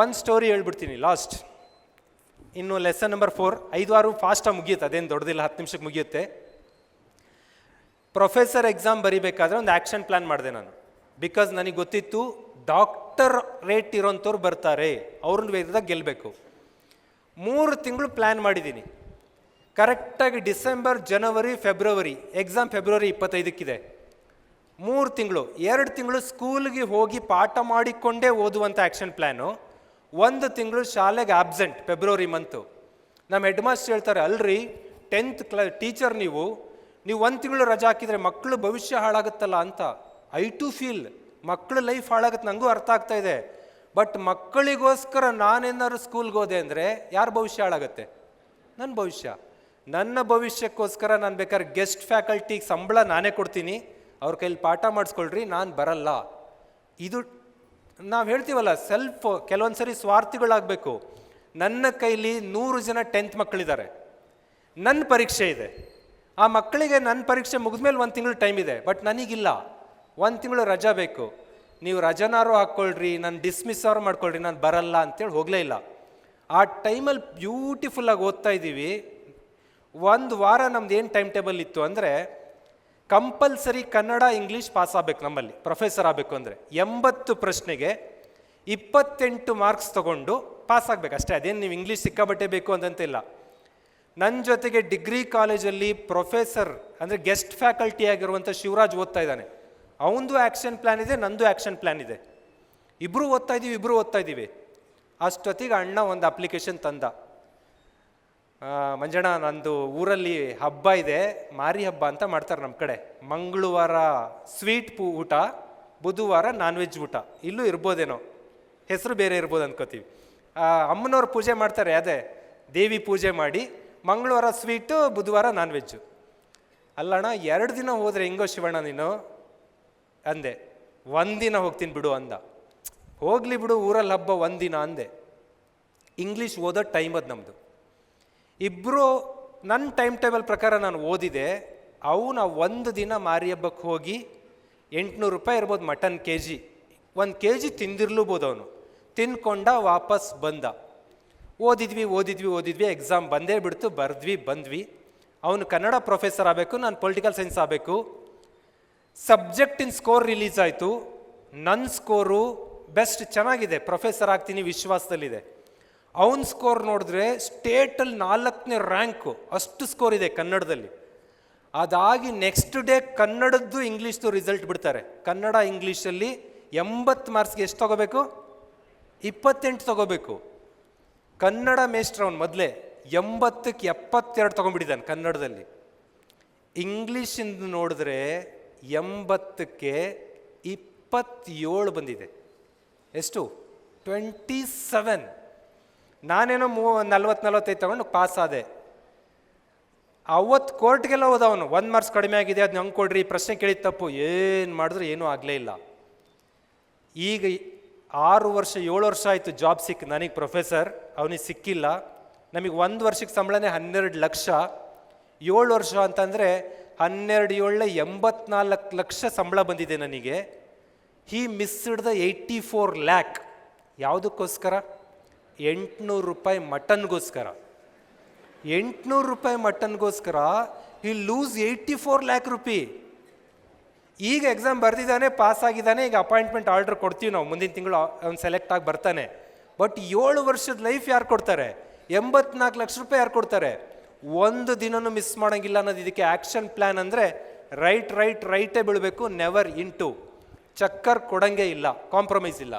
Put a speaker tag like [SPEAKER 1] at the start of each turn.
[SPEAKER 1] ಒಂದು ಸ್ಟೋರಿ ಹೇಳ್ಬಿಡ್ತೀನಿ ಲಾಸ್ಟ್ ಇನ್ನು ಲೆಸನ್ ನಂಬರ್ ಫೋರ್ ಐದು ಆರು ಫಾಸ್ಟಾಗಿ ಮುಗಿಯುತ್ತೆ, ಅದೇನು ದೊಡ್ಡದಿಲ್ಲ, ಹತ್ತು ನಿಮಿಷಕ್ಕೆ ಮುಗಿಯುತ್ತೆ. ಪ್ರೊಫೆಸರ್ ಎಕ್ಸಾಮ್ ಬರಿಬೇಕಾದ್ರೆ ಒಂದು ಆ್ಯಕ್ಷನ್ ಪ್ಲ್ಯಾನ್ ಮಾಡಿದೆ ನಾನು. ಬಿಕಾಸ್ ನನಗೆ ಗೊತ್ತಿತ್ತು ಡಾಕ್ಟರ್ ರೇಟ್ ಇರೋಂಥವ್ರು ಬರ್ತಾರೆ, ಅವ್ರನ್ನ ವಿರುದ್ಧ ಗೆಲ್ಲಬೇಕು ಮೂರು ತಿಂಗಳು ಪ್ಲ್ಯಾನ್ ಮಾಡಿದ್ದೀನಿ. ಕರೆಕ್ಟಾಗಿ ಡಿಸೆಂಬರ್ ಜನವರಿ ಫೆಬ್ರವರಿ ಎಕ್ಸಾಮ್ ಫೆಬ್ರವರಿ ಇಪ್ಪತ್ತೈದಕ್ಕಿದೆ. ಮೂರು ತಿಂಗಳು, ಎರಡು ತಿಂಗಳು ಸ್ಕೂಲ್ಗೆ ಹೋಗಿ ಪಾಠ ಮಾಡಿಕೊಂಡೇ ಓದುವಂಥ ಆ್ಯಕ್ಷನ್ ಪ್ಲ್ಯಾನು ಒಂದು ತಿಂಗಳು ಶಾಲೆಗೆ ಆಬ್ಸೆಂಟ್ ಫೆಬ್ರವರಿ ಮಂತು ನಮ್ಮ ಹೆಡ್ ಮಾಸ್ಟರ್ ಹೇಳ್ತಾರೆ, ಅಲ್ರಿ ಟೆಂತ್ ಕ್ಲ ಟೀಚರ್ ನೀವು ನೀವು ಒಂದು ತಿಂಗಳು ರಜಾ ಹಾಕಿದರೆ ಮಕ್ಕಳು ಭವಿಷ್ಯ ಹಾಳಾಗುತ್ತಲ್ಲ ಅಂತ. ಐ ಟು ಫೀಲ್ ಮಕ್ಕಳ ಲೈಫ್ ಹಾಳಾಗುತ್ತೆ ನನಗೂ ಅರ್ಥ ಆಗ್ತಾ ಇದೆ. ಬಟ್ ಮಕ್ಕಳಿಗೋಸ್ಕರ ನಾನೇನಾದ್ರು ಸ್ಕೂಲ್ಗೆ ಹೋದೆ ಅಂದರೆ ಯಾರ ಭವಿಷ್ಯ ಹಾಳಾಗುತ್ತೆ? ನನ್ನ ಭವಿಷ್ಯ. ನನ್ನ ಭವಿಷ್ಯಕ್ಕೋಸ್ಕರ ನಾನು ಬೇಕಾದ್ರೆ ಗೆಸ್ಟ್ ಫ್ಯಾಕಲ್ಟಿಗೆ ಸಂಬಳ ನಾನೇ ಕೊಡ್ತೀನಿ. ಅವ್ರ ಕೈಲಿ ಪಾಠ ಮಾಡಿಸ್ಕೊಳ್ರಿ, ನಾನು ಬರಲ್ಲ. ಇದು ನಾವು ಹೇಳ್ತೀವಲ್ಲ ಸೆಲ್ಫ್ ಕೆಲವೊಂದು ಸರಿ ಸ್ವಾರ್ಥಿಗಳಾಗಬೇಕು. ನನ್ನ ಕೈಲಿ ನೂರು ಜನ ಟೆಂತ್ ಮಕ್ಕಳಿದ್ದಾರೆ. ನನ್ನ ಪರೀಕ್ಷೆ ಇದೆ. ಆ ಮಕ್ಕಳಿಗೆ ನನ್ನ ಪರೀಕ್ಷೆ ಮುಗಿದ್ಮೇಲೆ ಒಂದು ತಿಂಗಳು ಟೈಮ್ ಇದೆ ಬಟ್ ನನಗಿಲ್ಲ. ಒಂದು ತಿಂಗಳು ರಜಾ ಬೇಕು. ನೀವು ರಜನಾರು ಹಾಕ್ಕೊಳ್ರಿ, ನಾನು ಡಿಸ್ಮಿಸ್ ಅವ್ರು ಮಾಡ್ಕೊಳ್ರಿ, ನಾನು ಬರಲ್ಲ ಅಂತೇಳಿ ಹೋಗಲೇ ಇಲ್ಲ. ಆ ಟೈಮಲ್ಲಿ ಬ್ಯೂಟಿಫುಲ್ಲಾಗಿ ಓದ್ತಾ ಇದ್ದೀವಿ. ಒಂದು ವಾರ ನಮ್ದು ಏನು ಟೈಮ್ ಟೇಬಲ್ ಇತ್ತು ಅಂದರೆ ಕಂಪಲ್ಸರಿ ಕನ್ನಡ, ಇಂಗ್ಲೀಷ್ ಪಾಸ್ ಆಗಬೇಕು ನಮ್ಮಲ್ಲಿ ಪ್ರೊಫೆಸರ್ ಆಗಬೇಕು ಅಂದರೆ. ಎಂಬತ್ತು ಪ್ರಶ್ನೆಗೆ ಇಪ್ಪತ್ತೆಂಟು ಮಾರ್ಕ್ಸ್ ತಗೊಂಡು ಪಾಸ್ ಆಗಬೇಕು. ಅಷ್ಟೇ, ಅದೇನು ನೀವು ಇಂಗ್ಲೀಷ್ ಸಿಕ್ಕಾಬಟ್ಟೆ ಬೇಕು ಅಂತಂತಿಲ್ಲ. ನನ್ನ ಜೊತೆಗೆ ಡಿಗ್ರಿ ಕಾಲೇಜಲ್ಲಿ ಪ್ರೊಫೆಸರ್ ಅಂದರೆ ಗೆಸ್ಟ್ ಫ್ಯಾಕಲ್ಟಿ ಆಗಿರುವಂಥ ಶಿವರಾಜ್ ಓದ್ತಾ ಇದ್ದಾನೆ. ಅವನದು ಆ್ಯಕ್ಷನ್ ಪ್ಲ್ಯಾನ್ ಇದೆ, ನಂದು ಆ್ಯಕ್ಷನ್ ಪ್ಲ್ಯಾನ್ ಇದೆ. ಇಬ್ಬರು ಓದ್ತಾ ಇದ್ದೀವಿ ಇಬ್ಬರು ಓದ್ತಾ ಇದ್ದೀವಿ ಅಷ್ಟೊತ್ತಿಗೆ ಅಣ್ಣ ಒಂದು ಅಪ್ಲಿಕೇಶನ್ ತಂದ. ಮಂಜಣ್ಣ, ನಂದು ಊರಲ್ಲಿ ಹಬ್ಬ ಇದೆ. ಮಾರಿ ಹಬ್ಬ ಅಂತ ಮಾಡ್ತಾರೆ ನಮ್ಮ ಕಡೆ. ಮಂಗಳವಾರ ಸ್ವೀಟ್ ಪೂ ಊಟ, ಬುಧವಾರ ನಾನ್ ವೆಜ್ ಊಟ. ಇಲ್ಲೂ ಇರ್ಬೋದೇನೋ. ಹೆಸರು ಬೇರೆ ಇರ್ಬೋದು ಅನ್ಕೋತೀವಿ. ಅಮ್ಮನವ್ರು ಪೂಜೆ ಮಾಡ್ತಾರೆ, ಅದೇ. ದೇವಿ ಪೂಜೆ ಮಾಡಿ, ಮಂಗಳವಾರ ಸ್ವೀಟು, ಬುಧವಾರ ನಾನ್ ವೆಜ್ಜು ಅಲ್ಲಣ್ಣ, ಎರಡು ದಿನ ಹೋದರೆ ಹೆಂಗೋ ಶಿವಣ್ಣ ನೀನು? ಅಂದೆ. ಒಂದಿನ ಹೋಗ್ತೀನಿ ಬಿಡು ಅಂದ. ಹೋಗ್ಲಿ ಬಿಡು, ಊರಲ್ಲಿ ಹಬ್ಬ ಒಂದಿನ ಅಂದೆ. ಇಂಗ್ಲೀಷ್ ಓದೋ ಟೈಮ್ ಅದು ನಮ್ಮದು ಇಬ್ಬರು ನನ್ನ ಟೈಮ್ ಟೇಬಲ್ ಪ್ರಕಾರ ನಾನು ಓದಿದೆ, ಅವನ ಒಂದು ದಿನ ಮಾರಿ ಹಬ್ಬಕ್ಕೆ ಹೋಗಿ ಎಂಟುನೂರು ರೂಪಾಯಿ ಇರ್ಬೋದು ಮಟನ್ ಕೆ ಜಿ ಒಂದು ಕೆ ಜಿ ತಿಂದಿರ್ಲೂಬೋದು ಅವನು. ತಿನ್ಕೊಂಡ ವಾಪಸ್ ಬಂದ. ಓದಿದ್ವಿ ಓದಿದ್ವಿ ಓದಿದ್ವಿ ಎಕ್ಸಾಮ್ ಬಂದೇ ಬಿಡ್ತು, ಬರೆದ್ವಿ, ಬಂದ್ವಿ. ಅವನು ಕನ್ನಡ ಪ್ರೊಫೆಸರ್ ಆಗಬೇಕು, ನಾನು ಪೊಲಿಟಿಕಲ್ ಸೈನ್ಸ್ ಆಗಬೇಕು. ಸಬ್ಜೆಕ್ಟಿನ ಸ್ಕೋರ್ ರಿಲೀಸ್ ಆಯಿತು. ನನ್ನ ಸ್ಕೋರು ಬೆಸ್ಟ್ ಚೆನ್ನಾಗಿದೆ ಪ್ರೊಫೆಸರ್ ಆಗ್ತೀನಿ, ವಿಶ್ವಾಸದಲ್ಲಿದೆ. ಅವನ ಸ್ಕೋರ್ ನೋಡಿದ್ರೆ ಸ್ಟೇಟಲ್ಲಿ ನಾಲ್ಕನೇ ರ್ಯಾಂಕು ಅಷ್ಟು ಸ್ಕೋರ್ ಇದೆ ಕನ್ನಡದಲ್ಲಿ. ಅದಾಗಿ ನೆಕ್ಸ್ಟ್ ಡೇ ಕನ್ನಡದ್ದು ಇಂಗ್ಲೀಷ್ದು ರಿಸಲ್ಟ್ ಬಿಡ್ತಾರೆ. ಕನ್ನಡ ಇಂಗ್ಲೀಷಲ್ಲಿ ಎಂಬತ್ತು ಮಾರ್ಕ್ಸ್ಗೆ ಎಷ್ಟು ತಗೋಬೇಕು? ಇಪ್ಪತ್ತೆಂಟು ತಗೋಬೇಕು. ಕನ್ನಡ ಮೇಸ್ಟ್ರ್ ಅವನು ಮೊದಲೇ ಎಂಬತ್ತಕ್ಕೆ ಎಪ್ಪತ್ತೆರಡು ತೊಗೊಂಡ್ಬಿಟ್ಟಿದ್ದಾನೆ ಕನ್ನಡದಲ್ಲಿ. ಇಂಗ್ಲೀಷಿಂದ ನೋಡಿದ್ರೆ ಎಂಬತ್ತಕ್ಕೆ ಇಪ್ಪತ್ತೇಳು ಬಂದಿದೆ. ಎಷ್ಟು? ಟ್ವೆಂಟಿ ಸೆವೆನ್ ನಾನೇನೋ ಮೂ ನಲ್ವತ್ತು ನಲ್ವತ್ತೈದು ತೊಗೊಂಡು ಪಾಸ್ ಆದೆ. ಅವತ್ತು ಕೋರ್ಟ್ಗೆಲ್ಲ ಹೋದವನು, ಒಂದು ಮಾರ್ಕ್ಸ್ ಕಡಿಮೆ ಆಗಿದೆ ಅದನ್ನ ಹಂಗೆ ಕೊಡ್ರಿ ಪ್ರಶ್ನೆ ಕೇಳಿದ ತಪ್ಪು, ಏನು ಮಾಡಿದ್ರು ಏನೂ ಆಗಲೇ ಇಲ್ಲ. ಈಗ ಆರು ವರ್ಷ, ಏಳು ವರ್ಷ ಆಯಿತು ಜಾಬ್ ಸಿಕ್ಕ ನನಗೆ ಪ್ರೊಫೆಸರ್ ಅವನಿಗೆ ಸಿಕ್ಕಿಲ್ಲ. ನಮಗೆ ಒಂದು ವರ್ಷಕ್ಕೆ ಸಂಬಳನೇ ಹನ್ನೆರಡು ಲಕ್ಷ. ಏಳು ವರ್ಷ ಅಂತಂದರೆ ಹನ್ನೆರಡು, ಏಳೇ, ಎಂಬತ್ನಾಲ್ಕು ಲಕ್ಷ ಸಂಬಳ ಬಂದಿದೆ ನನಗೆ. He missed the eighty four lakh ಯಾವುದಕ್ಕೋಸ್ಕರ? ಎಂಟುನೂರು ರೂಪಾಯಿ ಮಟನ್ಗೋಸ್ಕರ. ಎಂಟುನೂರು ರೂಪಾಯಿ ಮಟನ್ಗೋಸ್ಕರ ಈ loose eighty four lakh rupee ಈಗ ಎಕ್ಸಾಮ್ ಬರೆದಿದ್ದಾನೆ ಪಾಸ್ ಆಗಿದ್ದಾನೆ, ಈಗ ಅಪಾಯಿಂಟ್ಮೆಂಟ್ ಆರ್ಡರ್ ಕೊಡ್ತೀವಿ ನಾವು. ಮುಂದಿನ ತಿಂಗಳು ಅವ್ನು ಸೆಲೆಕ್ಟ್ ಆಗಿ ಬರ್ತಾನೆ. ಬಟ್ ಏಳು ವರ್ಷದ ಲೈಫ್ ಯಾರು ಕೊಡ್ತಾರೆ? ಎಂಬತ್ನಾಲ್ಕು ಲಕ್ಷ ರೂಪಾಯಿ ಯಾರು ಕೊಡ್ತಾರೆ? ಒಂದು ದಿನನೂ ಮಿಸ್ ಮಾಡೋಂಗಿಲ್ಲ ಅನ್ನೋದು ಇದಕ್ಕೆ ಆ್ಯಕ್ಷನ್ ಪ್ಲ್ಯಾನ್ ಅಂದರೆ ರೈಟ್ ರೈಟ್ ರೈಟೇ ಬೀಳಬೇಕು ನೆವರ್ ಇಂಟು ಚಕ್ಕರ್ ಕೊಡಂಗೆ ಇಲ್ಲ ಕಾಂಪ್ರಮೈಸ್ ಇಲ್ಲ.